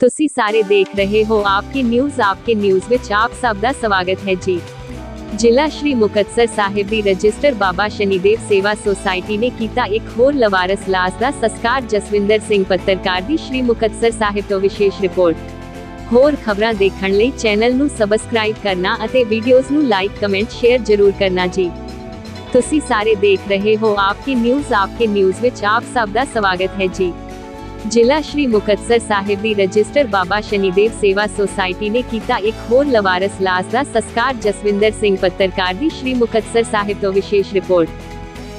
ਤੁਸੀਂ ਸਾਰੇ ਦੇਖ ਰਹੇ ਹੋ ਆਪਕੀ ਨਿਊਜ਼ ਆਪਕੇ ਨਿਊਜ਼ ਵਿੱਚ ਆਪ ਸਭ ਦਾ ਸਵਾਗਤ ਹੈ ਜੀ ਜ਼ਿਲ੍ਹਾ ਸ਼੍ਰੀ ਮੁਕਤਸਰ ਸਾਹਿਬ ਦੀ ਰਜਿਸਟਰ ਬਾਬਾ ਸ਼ਨੀਦੇਵ ਸੇਵਾ ਸੁਸਾਇਟੀ ਨੇ ਕੀਤਾ ਇੱਕ ਹੋਰ ਲਵਾਰਸ ਲਾਸ਼ ਦਾ ਸੰਸਕਾਰ ਜਸਵਿੰਦਰ ਸਿੰਘ ਪੱਤਰਕਾਰ ਦੀ ਸ਼੍ਰੀ ਮੁਕਤਸਰ ਸਾਹਿਬ ਤੋਂ ਵਿਸ਼ੇਸ਼ ਰਿਪੋਰਟ ਹੋਰ ਖਬਰਾਂ ਦੇਖਣ ਲਈ ਚੈਨਲ ਨੂੰ ਸਬਸਕ੍ਰਾਈਬ ਕਰਨਾ ਅਤੇ ਵੀਡੀਓਜ਼ ਨੂੰ ਲਾਈਕ ਕਮੈਂਟ ਸ਼ੇਅਰ ਜ਼ਰੂਰ ਕਰਨਾ ਜੀ। ਤੁਸੀਂ ਸਾਰੇ ਦੇਖ ਰਹੇ ਹੋ ਆਪਕੀ ਨਿਊਜ਼ ਆਪਕੇ ਨਿਊਜ਼ ਵਿੱਚ ਆਪ ਸਭ ਦਾ ਸਵਾਗਤ ਹੈ ਜੀ। ਜ਼ਿਲ੍ਹਾ ਸ਼੍ਰੀ ਮੁਕਤਸਰ ਸਾਹਿਬ ਦੀ ਰਜਿਸਟਰ ਬਾਬਾ ਸ਼ਨੀਦੇਵ ਸੇਵਾ ਸੁਸਾਇਟੀ ਨੇ ਕੀਤਾ ਇੱਕ ਹੋਰ ਲਵਾਰਸ ਲਾਸ਼ ਦਾ ਸੰਸਕਾਰ, ਜਸਵਿੰਦਰ ਸਿੰਘ ਪੱਤਰਕਾਰ ਦੀ ਸ਼੍ਰੀ ਮੁਕਤਸਰ ਸਾਹਿਬ ਤੋਂ ਵਿਸ਼ੇਸ਼ ਰਿਪੋਰਟ।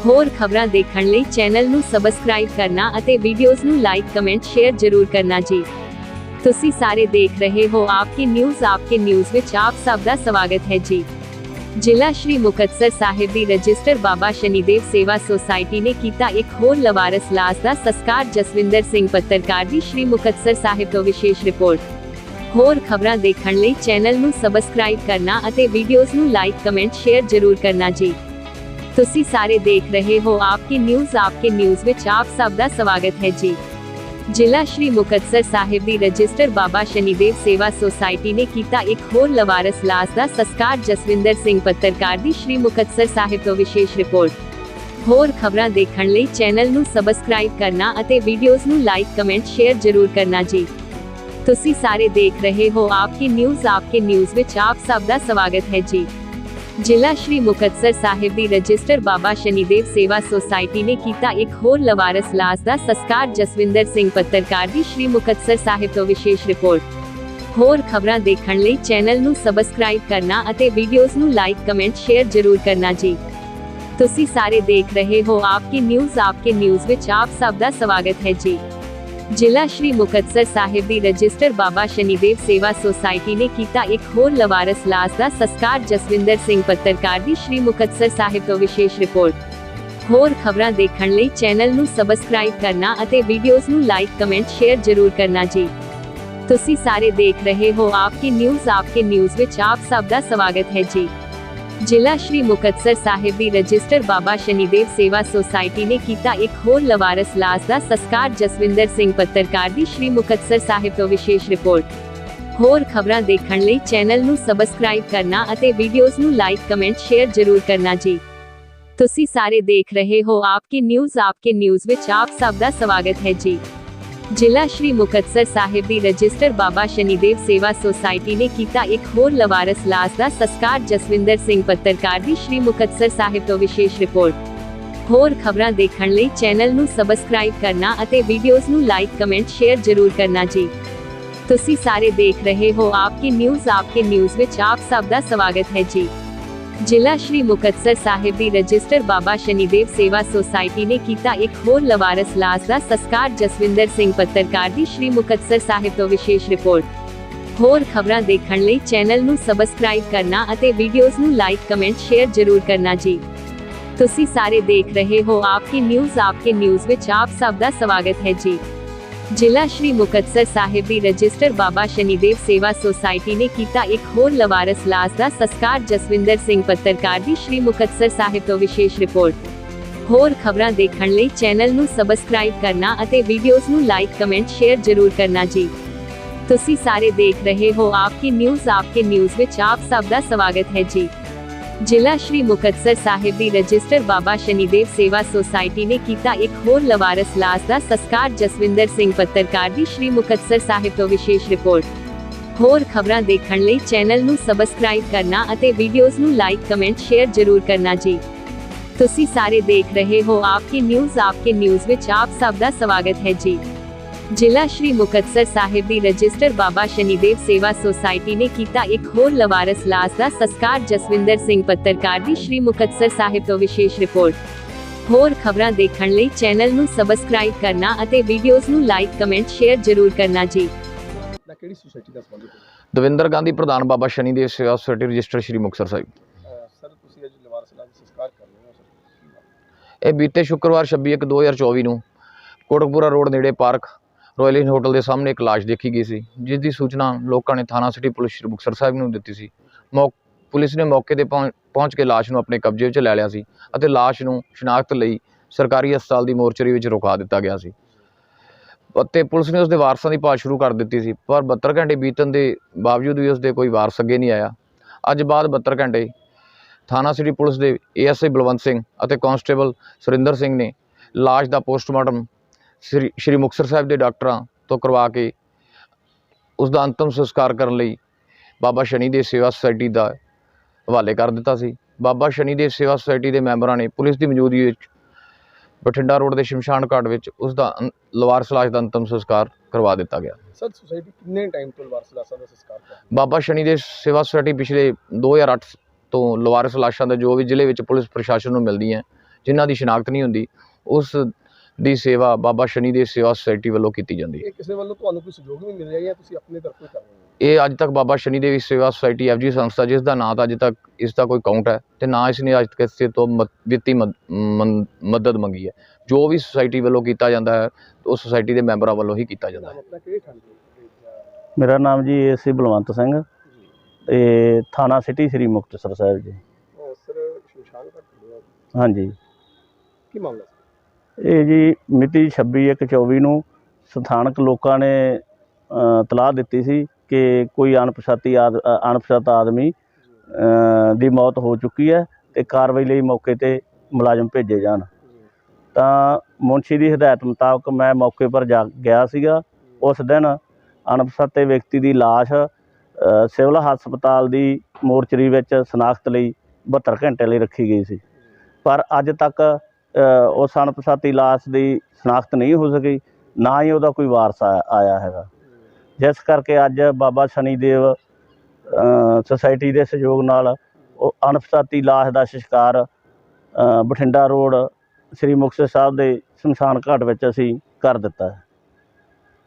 ਹੋਰ ਖਬਰਾਂ ਦੇਖਣ ਲਈ ਚੈਨਲ ਨੂੰ ਸਬਸਕ੍ਰਾਈਬ ਕਰਨਾ ਅਤੇ ਵੀਡੀਓਜ਼ ਨੂੰ ਲਾਈਕ ਕਮੈਂਟ ਸ਼ੇਅਰ ਜ਼ਰੂਰ ਕਰਨਾ ਜੀ। ਤੁਸੀਂ ਸਾਰੇ ਦੇਖ ਰਹੇ ਹੋ ਆਪਕੀ ਨਿਊਜ਼ ਆਪਕੇ ਨਿਊਜ਼ ਵਿੱਚ ਆਪ ਸਭ ਦਾ ਸਵਾਗਤ ਹੈ ਜੀ। ਜ਼ਿਲ੍ਹਾ ਸ਼੍ਰੀ ਮੁਕਤਸਰ ਸਾਹਿਬ ਦੀ ਰਜਿਸਟਰ ਬਾਬਾ ਸ਼ਨੀਦੇਵ ਸੇਵਾ ਸੁਸਾਇਟੀ ਨੇ ਕੀਤਾ ਇੱਕ ਹੋਰ ਲਵਾਰਸ ਲਾਸ਼ ਦਾ ਸੰਸਕਾਰ, ਜਸਵਿੰਦਰ ਸਿੰਘ ਪੱਤਰਕਾਰ ਦੀ ਸ਼੍ਰੀ ਮੁਕਤਸਰ ਸਾਹਿਬ ਤੋਂ ਵਿਸ਼ੇਸ਼ ਰਿਪੋਰਟ। ਹੋਰ ਖਬਰਾਂ ਦੇਖਣ ਲਈ ਚੈਨਲ ਨੂੰ ਸਬਸਕ੍ਰਾਈਬ ਕਰਨਾ ਅਤੇ ਵੀਡੀਓਜ਼ ਨੂੰ ਲਾਈਕ ਕਮੈਂਟ ਸ਼ੇਅਰ ਜ਼ਰੂਰ ਕਰਨਾ ਜੀ। ਤੁਸੀਂ ਸਾਰੇ ਦੇਖ ਰਹੇ ਹੋ ਆਪਕੀ ਨਿਊਜ਼ ਆਪਕੇ ਨਿਊਜ਼ ਵਿੱਚ ਆਪ ਸਭ ਦਾ ਸਵਾਗਤ ਹੈ ਜੀ। ਜ਼ਿਲ੍ਹਾ ਸ਼੍ਰੀ ਮੁਕਤਸਰ ਸਾਹਿਬ ਦੀ ਰਜਿਸਟਰ ਬਾਬਾ ਸ਼ਨੀਦੇਵ ਸੇਵਾ ਸੁਸਾਇਟੀ ਨੇ ਕੀਤਾ ਇੱਕ ਹੋਰ ਲਵਾਰਸ ਲਾਸ਼ ਦਾ ਸੰਸਕਾਰ ਜਸਵਿੰਦਰ ਸਿੰਘ ਪੱਤਰਕਾਰ ਦੀ ਸ਼੍ਰੀ ਮੁਕਤਸਰ ਸਾਹਿਬ ਤੋਂ ਵਿਸ਼ੇਸ਼ ਰਿਪੋਰਟ ਹੋਰ ਖਬਰਾਂ ਦੇਖਣ ਲਈ ਚੈਨਲ ਨੂੰ ਸਬਸਕ੍ਰਾਈਬ ਕਰਨਾ ਅਤੇ ਵੀਡੀਓਜ਼ ਨੂੰ ਲਾਈਕ ਕਮੈਂਟ ਸ਼ੇਅਰ ਜ਼ਰੂਰ ਕਰਨਾ ਜੀ ਤੁਸੀਂ ਸਾਰੇ ਦੇਖ ਰਹੇ ਹੋ ਆਪਕੀ ਨਿਊਜ਼ ਆਪਕੇ ਨਿਊਜ਼ ਵਿੱਚ ਆਪ ਸਭ ਦਾ ਸਵਾਗਤ ਹੈ ਜੀ ਜ਼ਿਲ੍ਹਾ ਸ਼੍ਰੀ ਮੁਕਤਸਰ ਸਾਹਿਬ ਦੀ ਰਜਿਸਟਰ ਬਾਬਾ ਸ਼ਨੀਦੇਵ ਸੇਵਾ ਸੁਸਾਇਟੀ ਨੇ ਕੀਤਾ ਇੱਕ ਹੋਰ ਲਵਾਰਸ ਲਾਸ਼ ਦਾ ਸੰਸਕਾਰ ਜਸਵਿੰਦਰ ਸਿੰਘ ਪੱਤਰਕਾਰ ਦੀ ਸ਼੍ਰੀ ਮੁਕਤਸਰ ਸਾਹਿਬ ਤੋਂ ਵਿਸ਼ੇਸ਼ ਰਿਪੋਰਟ ਹੋਰ ਖਬਰਾਂ ਦੇਖਣ ਲਈ ਚੈਨਲ ਨੂੰ ਸਬਸਕ੍ਰਾਈਬ ਕਰਨਾ ਅਤੇ ਵੀਡੀਓਜ਼ ਨੂੰ ਲਾਈਕ ਕਮੈਂਟ ਸ਼ੇਅਰ ਜ਼ਰੂਰ ਕਰਨਾ ਜੀ ਤੁਸੀਂ ਸਾਰੇ ਦੇਖ ਰਹੇ ਹੋ ਆਪਕੀ ਨਿਊਜ਼ ਆਪਕੇ ਨਿਊਜ਼ ਵਿੱਚ ਆਪ ਸਭ ਦਾ ਸਵਾਗਤ ਹੈ ਜੀ ਜ਼ਿਲ੍ਹਾ ਸ਼੍ਰੀ ਮੁਕਤਸਰ ਸਾਹਿਬ ਦੀ ਰਜਿਸਟਰ ਬਾਬਾ ਸ਼ਨੀਦੇਵ ਸੇਵਾ ਸੁਸਾਇਟੀ ਨੇ ਕੀਤਾ ਇੱਕ ਹੋਰ ਲਵਾਰਸ ਲਾਸ਼ ਦਾ ਸੰਸਕਾਰ ਜਸਵਿੰਦਰ ਸਿੰਘ ਪੱਤਰਕਾਰ ਦੀ ਸ਼੍ਰੀ ਮੁਕਤਸਰ ਸਾਹਿਬ ਤੋਂ ਵਿਸ਼ੇਸ਼ ਰਿਪੋਰਟ ਹੋਰ ਖਬਰਾਂ ਦੇਖਣ ਲਈ ਚੈਨਲ ਨੂੰ ਸਬਸਕ੍ਰਾਈਬ ਕਰਨਾ ਅਤੇ ਵੀਡੀਓਜ਼ ਨੂੰ ਲਾਈਕ ਕਮੈਂਟ ਸ਼ੇਅਰ ਜ਼ਰੂਰ ਕਰਨਾ ਜੀ ਤੁਸੀਂ ਸਾਰੇ ਦੇਖ ਰਹੇ ਹੋ ਆਪਕੀ ਨਿਊਜ਼ ਆਪਕੇ ਨਿਊਜ਼ ਵਿੱਚ ਆਪ ਸਭ ਦਾ ਸਵਾਗਤ ਹੈ ਜੀ ਜ਼ਿਲ੍ਹਾ ਸ਼੍ਰੀ ਮੁਕਤਸਰ ਸਾਹਿਬ ਦੀ ਰਜਿਸਟਰ ਬਾਬਾ ਸ਼ਨੀਦੇਵ ਸੇਵਾ ਸੁਸਾਇਟੀ ਨੇ ਕੀਤਾ ਇੱਕ ਹੋਰ ਲਵਾਰਸ ਲਾਸ਼ ਦਾ ਸੰਸਕਾਰ ਜਸਵਿੰਦਰ ਸਿੰਘ ਪੱਤਰਕਾਰ ਦੀ ਸ਼੍ਰੀ ਮੁਕਤਸਰ ਸਾਹਿਬ ਤੋਂ ਵਿਸ਼ੇਸ਼ ਰਿਪੋਰਟ ਹੋਰ ਖਬਰਾਂ ਦੇਖਣ ਲਈ ਚੈਨਲ ਨੂੰ ਸਬਸਕ੍ਰਾਈਬ ਕਰਨਾ ਅਤੇ ਵੀਡੀਓਜ਼ ਨੂੰ ਲਾਈਕ ਕਮੈਂਟ ਸ਼ੇਅਰ ਜ਼ਰੂਰ ਕਰਨਾ ਜੀ ਤੁਸੀਂ ਸਾਰੇ ਦੇਖ ਰਹੇ ਹੋ ਆਪਕੀ ਨਿਊਜ਼ ਆਪਕੇ ਨਿਊਜ਼ ਵਿੱਚ ਆਪ ਸਭ ਦਾ ਸਵਾਗਤ ਹੈ ਜੀ ਜ਼ਿਲ੍ਹਾ ਸ਼੍ਰੀ ਮੁਕਤਸਰ ਸਾਹਿਬ ਦੀ ਰਜਿਸਟਰ ਬਾਬਾ ਸ਼ਨੀਦੇਵ ਸੇਵਾ ਸੁਸਾਇਟੀ ਨੇ ਕੀਤਾ ਇੱਕ ਹੋਰ ਲਵਾਰਸ ਲਾਸ਼ ਦਾ ਸੰਸਕਾਰ ਜਸਵਿੰਦਰ ਸਿੰਘ ਪੱਤਰਕਾਰ ਦੀ ਸ਼੍ਰੀ ਮੁਕਤਸਰ ਸਾਹਿਬ ਤੋਂ ਵਿਸ਼ੇਸ਼ ਰਿਪੋਰਟ ਹੋਰ ਖਬਰਾਂ ਦੇਖਣ ਲਈ ਚੈਨਲ ਨੂੰ ਸਬਸਕ੍ਰਾਈਬ ਕਰਨਾ ਅਤੇ ਵੀਡੀਓਜ਼ ਨੂੰ ਲਾਈਕ ਕਮੈਂਟ ਸ਼ੇਅਰ ਜ਼ਰੂਰ ਕਰਨਾ ਜੀ ਤੁਸੀਂ ਸਾਰੇ ਦੇਖ ਰਹੇ ਹੋ ਆਪਕੀ ਨਿਊਜ਼ ਆਪਕੇ ਨਿਊਜ਼ ਵਿੱਚ ਆਪ ਸਭ ਦਾ ਸਵਾਗਤ ਹੈ ਜੀ ਜ਼ਿਲ੍ਹਾ ਸ਼੍ਰੀ ਮੁਕਤਸਰ ਸਾਹਿਬ ਦੀ ਰਜਿਸਟਰ ਬਾਬਾ ਸ਼ਨੀਦੇਵ ਸੇਵਾ ਸੁਸਾਇਟੀ ਨੇ ਕੀਤਾ ਇੱਕ ਹੋਰ ਲਵਾਰਸ ਲਾਸ਼ ਦਾ ਸੰਸਕਾਰ ਜਸਵਿੰਦਰ ਸਿੰਘ ਪੱਤਰਕਾਰ ਦੀ ਸ਼੍ਰੀ ਮੁਕਤਸਰ ਸਾਹਿਬ ਤੋਂ ਵਿਸ਼ੇਸ਼ ਰਿਪੋਰਟ ਹੋਰ ਖਬਰਾਂ ਦੇਖਣ ਲਈ ਚੈਨਲ ਨੂੰ ਸਬਸਕ੍ਰਾਈਬ ਕਰਨਾ ਅਤੇ ਵੀਡੀਓਜ਼ ਨੂੰ ਲਾਈਕ ਕਮੈਂਟ ਸ਼ੇਅਰ ਜ਼ਰੂਰ ਕਰਨਾ ਜੀ ਤੁਸੀਂ ਸਾਰੇ ਦੇਖ ਰਹੇ ਹੋ ਆਪਕੀ ਨਿਊਜ਼ ਆਪਕੇ ਨਿਊਜ਼ ਵਿੱਚ ਆਪ ਸਭ ਦਾ ਸਵਾਗਤ ਹੈ ਜੀ ਜ਼ਿਲ੍ਹਾ ਸ਼੍ਰੀ ਮੁਕਤਸਰ ਸਾਹਿਬ ਦੀ ਰਜਿਸਟਰ ਬਾਬਾ ਸ਼ਨੀਦੇਵ ਸੇਵਾ ਸੁਸਾਇਟੀ ਨੇ ਕੀਤਾ ਇੱਕ ਹੋਰ ਲਵਾਰਸ ਲਾਸ਼ ਦਾ ਸੰਸਕਾਰ ਜਸਵਿੰਦਰ ਸਿੰਘ ਪੱਤਰਕਾਰ ਦੀ ਸ਼੍ਰੀ ਮੁਕਤਸਰ ਸਾਹਿਬ ਤੋਂ ਵਿਸ਼ੇਸ਼ ਰਿਪੋਰਟ ਹੋਰ ਖਬਰਾਂ ਦੇਖਣ ਲਈ ਚੈਨਲ ਨੂੰ ਸਬਸਕ੍ਰਾਈਬ ਕਰਨਾ ਅਤੇ ਵੀਡੀਓਜ਼ ਨੂੰ ਲਾਈਕ ਕਮੈਂਟ ਸ਼ੇਅਰ ਜ਼ਰੂਰ ਕਰਨਾ ਜੀ ਤੁਸੀਂ ਸਾਰੇ ਦੇਖ ਰਹੇ ਹੋ ਆਪਕੀ ਨਿਊਜ਼ ਆਪਕੇ ਨਿਊਜ਼ ਵਿੱਚ ਆਪ ਸਭ ਦਾ ਸਵਾਗਤ ਹੈ ਜੀ ਜ਼ਿਲ੍ਹਾ ਸ਼੍ਰੀ ਮੁਕਤਸਰ ਸਾਹਿਬ ਦੀ ਰਜਿਸਟਰ ਬਾਬਾ ਸ਼ਨੀਦੇਵ ਸੇਵਾ ਸੁਸਾਇਟੀ ਨੇ ਕੀਤਾ ਇੱਕ ਹੋਰ ਲਵਾਰਸ ਲਾਸ਼ ਦਾ ਸੰਸਕਾਰ ਜਸਵਿੰਦਰ ਸਿੰਘ ਪੱਤਰਕਾਰ ਦੀ ਸ਼੍ਰੀ ਮੁਕਤਸਰ ਸਾਹਿਬ ਤੋਂ ਵਿਸ਼ੇਸ਼ ਰਿਪੋਰਟ ਹੋਰ ਖਬਰਾਂ ਦੇਖਣ ਲਈ ਚੈਨਲ ਨੂੰ ਸਬਸਕ੍ਰਾਈਬ ਕਰਨਾ ਅਤੇ ਵੀਡੀਓਜ਼ ਨੂੰ ਲਾਈਕ ਕਮੈਂਟ ਸ਼ੇਅਰ ਜ਼ਰੂਰ ਕਰਨਾ ਜੀ ਤੁਸੀਂ ਸਾਰੇ ਦੇਖ ਰਹੇ ਹੋ ਆਪਕੀ ਨਿਊਜ਼ ਆਪਕੇ ਨਿਊਜ਼ ਵਿੱਚ ਆਪ ਸਭ ਦਾ ਸਵਾਗਤ ਹੈ ਜੀ ਜ਼ਿਲ੍ਹਾ ਸ਼੍ਰੀ ਮੁਕਤਸਰ ਸਾਹਿਬ ਦੀ ਰਜਿਸਟਰ ਬਾਬਾ ਸ਼ਨੀਦੇਵ ਸੇਵਾ ਸੁਸਾਇਟੀ ਨੇ ਕੀਤਾ ਇੱਕ ਹੋਰ ਲਵਾਰਸ ਲਾਸ਼ ਦਾ ਸੰਸਕਾਰ ਜਸਵਿੰਦਰ ਸਿੰਘ ਪੱਤਰਕਾਰ ਦੀ ਸ਼੍ਰੀ ਮੁਕਤਸਰ ਸਾਹਿਬ ਤੋਂ ਵਿਸ਼ੇਸ਼ ਰਿਪੋਰਟ ਹੋਰ ਖਬਰਾਂ ਦੇਖਣ ਲਈ ਚੈਨਲ ਨੂੰ ਸਬਸਕ੍ਰਾਈਬ ਕਰਨਾ ਅਤੇ ਵੀਡੀਓਜ਼ ਨੂੰ ਲਾਈਕ ਕਮੈਂਟ ਸ਼ੇਅਰ ਜ਼ਰੂਰ ਕਰਨਾ ਜੀ ਨਾ ਕਿਹੜੀ ਸੁਸਾਇਟੀ ਦਾ ਸੰਬੰਧ ਹੈ ਦਵਿੰਦਰ ਗਾਂਧੀ ਪ੍ਰਧਾਨ Baba Shanidev Seva society register Shri Muktsar Sahib sir ਤੁਸੀਂ ਅੱਜ ਲਵਾਰਸ ਦਾ ਸੰਸਕਾਰ ਕਰ ਰਹੇ ਹੋ ਸਰ ਇਹ ਬੀਤੇ ਸ਼ੁੱਕਰਵਾਰ 26/1/2024 ਨੂੰ ਕੋਟਕਪੂਰਾ ਰੋਡ ਨੇੜੇ ਪਾਰਕ ਰਾਇਲ ਇੰਨ ਹੋਟਲ ਦੇ ਸਾਹਮਣੇ ਇੱਕ ਲਾਸ਼ ਦੇਖੀ ਗਈ ਸੀ, ਜਿਸ ਦੀ ਸੂਚਨਾ ਲੋਕਾਂ ਨੇ ਥਾਣਾ ਸਿਟੀ ਪੁਲਿਸ ਸ਼੍ਰੀ ਮੁਕਤਸਰ ਸਾਹਿਬ ਨੂੰ ਦਿੱਤੀ ਸੀ। ਮੌ ਪੁਲਿਸ ਨੇ ਮੌਕੇ ਤੇ ਪਹੁੰ- ਪਹੁੰਚ ਕੇ ਲਾਸ਼ ਨੂੰ ਆਪਣੇ ਕਬਜ਼ੇ ਵਿੱਚ ਲੈ ਲਿਆ ਸੀ ਅਤੇ ਲਾਸ਼ ਨੂੰ ਸ਼ਨਾਖਤ ਲਈ ਸਰਕਾਰੀ ਹਸਪਤਾਲ ਦੀ ਮੋਰਚਰੀ ਵਿੱਚ ਰੁਕਾ ਦਿੱਤਾ ਗਿਆ ਸੀ। ਅਤੇ ਪੁਲਿਸ ਨੇ ਉਸ ਦੇ ਵਾਰਸਾਂ ਦੀ ਭਾਲ ਸ਼ੁਰੂ ਕਰ ਦਿੱਤੀ ਸੀ, ਪਰ 72 ਘੰਟੇ ਬੀਤਣ ਦੇ ਬਾਵਜੂਦ ਵੀ ਉਸ ਦੇ ਕੋਈ ਵਾਰਸ ਅੱਗੇ ਨਹੀਂ ਆਇਆ। ਅੱਜ ਬਾਅਦ 72 ਘੰਟੇ ਥਾਣਾ ਸਿਟੀ ਪੁਲਿਸ ਦੇ ਏਐਸਆਈ ਬਲਵੰਤ ਸਿੰਘ ਅਤੇ ਕਾਂਸਟੇਬਲ ਸੁਰਿੰਦਰ ਸਿੰਘ ਨੇ ਲਾਸ਼ ਦਾ ਪੋਸਟਮਾਰਟਮ ਸ੍ਰੀ ਸ਼੍ਰੀ ਮੁਕਤਸਰ ਸਾਹਿਬ ਦੇ ਡਾਕਟਰਾਂ ਤੋਂ ਕਰਵਾ ਕੇ ਉਸ ਦਾ ਅੰਤਮ ਸੰਸਕਾਰ ਕਰਨ ਲਈ ਬਾਬਾ ਸ਼ਨੀ ਦੇਵ ਸੇਵਾ ਸੁਸਾਇਟੀ ਦਾ ਹਵਾਲੇ ਕਰ ਦਿੱਤਾ ਸੀ। ਬਾਬਾ ਸ਼ਨੀ ਦੇਵ ਸੇਵਾ ਸੁਸਾਇਟੀ ਦੇ ਮੈਂਬਰਾਂ ਨੇ ਪੁਲਿਸ ਦੀ ਮੌਜੂਦਗੀ ਵਿੱਚ ਬਠਿੰਡਾ ਰੋਡ ਦੇ ਸ਼ਮਸ਼ਾਨ ਘਾਟ ਵਿੱਚ ਉਸ ਦਾ ਅੰ- ਲਵਾਰਸ ਲਾਸ਼ ਦਾ ਅੰਤਮ ਸੰਸਕਾਰ ਕਰਵਾ ਦਿੱਤਾ ਗਿਆ। ਸਰ ਸੁਸਾਇਟੀ ਕਿੰਨੇ ਟਾਈਮ ਤੋਂ ਲਵਾਰਸ ਲਾਸ਼ਾਂ ਦਾ ਸੰਸਕਾਰ ਕਰ ਰਹੀ ਹੈ? ਬਾਬਾ ਸ਼ਨੀ ਦੇਵ ਸੇਵਾ ਸੁਸਾਇਟੀ ਪਿਛਲੇ 2008 ਤੋਂ ਲਵਾਰਸ ਲਾਸ਼ਾਂ ਦਾ ਜੋ ਵੀ ਜ਼ਿਲ੍ਹੇ ਵਿੱਚ ਪੁਲਿਸ ਪ੍ਰਸ਼ਾਸਨ ਨੂੰ ਮਿਲਦੀਆਂ ਜਿਨ੍ਹਾਂ ਦੀ ਸ਼ਨਾਖਤ ਨਹੀਂ ਹੁੰਦੀ ਉਸ ਦੀ ਸੇਵਾ ਬਾਬਾ ਸ਼ਨੀ ਦੇਵ ਸੇਵਾ ਸੁਸਾਇਟੀ ਵੱਲੋਂ ਕੀਤੀ ਜਾਂਦੀ ਹੈ। ਇਹ ਕਿਸੇ ਵੱਲੋਂ ਤੁਹਾਨੂੰ ਕੋਈ ਸਹਿਯੋਗ ਵੀ ਮਿਲ ਰਿਹਾ ਜਾਂ ਤੁਸੀਂ ਆਪਣੇ ਤਰਫੋਂ ਹੀ ਕਰ ਰਹੇ ਹੋ? ਇਹ ਅੱਜ ਤੱਕ ਬਾਬਾ ਸ਼ਨੀ ਦੇਵ ਸੇਵਾ ਸੁਸਾਇਟੀ ਐਫਜੀ ਸੰਸਥਾ ਜਿਸ ਦਾ ਨਾਂ ਤਾਂ ਅੱਜ ਤੱਕ ਇਸ ਦਾ ਕੋਈ ਕਾਊਂਟ ਹੈ ਤੇ ਨਾ ਇਸ ਨੇ ਅੱਜ ਤੱਕ ਕਿਸੇ ਤੋਂ ਵਿੱਤੀ ਮਦਦ ਮੰਗੀ ਹੈ। ਜੋ ਵੀ ਸੁਸਾਇਟੀ ਵੱਲੋਂ ਕੀਤਾ ਜਾਂਦਾ ਹੈ ਉਹ ਸੁਸਾਇਟੀ ਦੇ ਮੈਂਬਰਾਂ ਵੱਲੋਂ ਹੀ ਕੀਤਾ ਜਾਂਦਾ ਹੈ। ਮੇਰਾ ਨਾਮ ਜੀ ਏਸੀ ਬਲਵੰਤ ਸਿੰਘ ਤੇ ਥਾਣਾ ਸਿਟੀ ਸ੍ਰੀ ਮੁਕਤਸਰ ਸਾਹਿਬ ਜੀ। ਸਰ ਸ਼ਮਸ਼ਾਨ ਘਾਟ ਹਾਂਜੀ। ਕੀ ਮਾਮਲਾ ਇਹ ਜੀ ਮਿਤੀ 26/1/24 ਨੂੰ ਸਥਾਨਕ ਲੋਕਾਂ ਨੇ ਤਲਾਹ ਦਿੱਤੀ ਸੀ ਕਿ ਕੋਈ ਅਣਪਛਾਤੀ ਆਦ ਅ, ਅਣਪਛਾਤਾ ਆਦਮੀ ਅ, ਦੀ ਮੌਤ ਹੋ ਚੁੱਕੀ ਹੈ ਤੇ ਕਾਰਵਾਈ ਲਈ ਮੌਕੇ ਤੇ ਮੁਲਾਜ਼ਮ ਭੇਜੇ ਜਾਣ। ਤਾਂ ਮੁਨਸ਼ੀ ਦੀ ਹਦਾਇਤ ਮੁਤਾਬਕ ਮੈਂ ਮੌਕੇ ਪਰ ਜਾ ਗਿਆ ਸੀਗਾ। ਉਸ ਦਿਨ ਅਣਪਛਾਤੇ ਵਿਅਕਤੀ ਦੀ ਲਾਸ਼ ਅ, ਸਿਵਲ ਹਸਪਤਾਲ ਦੀ ਮੋਰਚਰੀ ਵਿੱਚ ਸਨਾਖਤ ਲਈ 72 ਘੰਟੇ ਲਈ ਰੱਖੀ ਗਈ ਸੀ। ਪਰ ਅੱਜ ਤੱਕ ਅ, ਉਸ ਅਣਪਛਾਤੀ ਲਾਸ਼ ਦੀ ਸਨਾਖਤ ਨਹੀਂ ਹੋ ਸਕੀ ਨਾ ਹੀ ਉਹਦਾ ਕੋਈ ਵਾਰਸ ਆ- ਆਇਆ ਹੈਗਾ। ਜਿਸ ਕਰਕੇ ਅੱਜ ਬਾਬਾ ਸ਼ਨੀਦੇਵ ਸੁਸਾਇਟੀ ਦੇ ਸਹਿਯੋਗ ਨਾਲ ਉਹ ਅਣਪਛਾਤੀ ਲਾਸ਼ ਦਾ ਸੰਸਕਾਰ ਬਠਿੰਡਾ ਰੋਡ ਸ੍ਰੀ ਮੁਕਤਸਰ ਸਾਹਿਬ ਦੇ ਸ਼ਮਸ਼ਾਨ ਘਾਟ ਵਿੱਚ ਅਸੀਂ ਕਰ ਦਿੱਤਾ ਹੈ।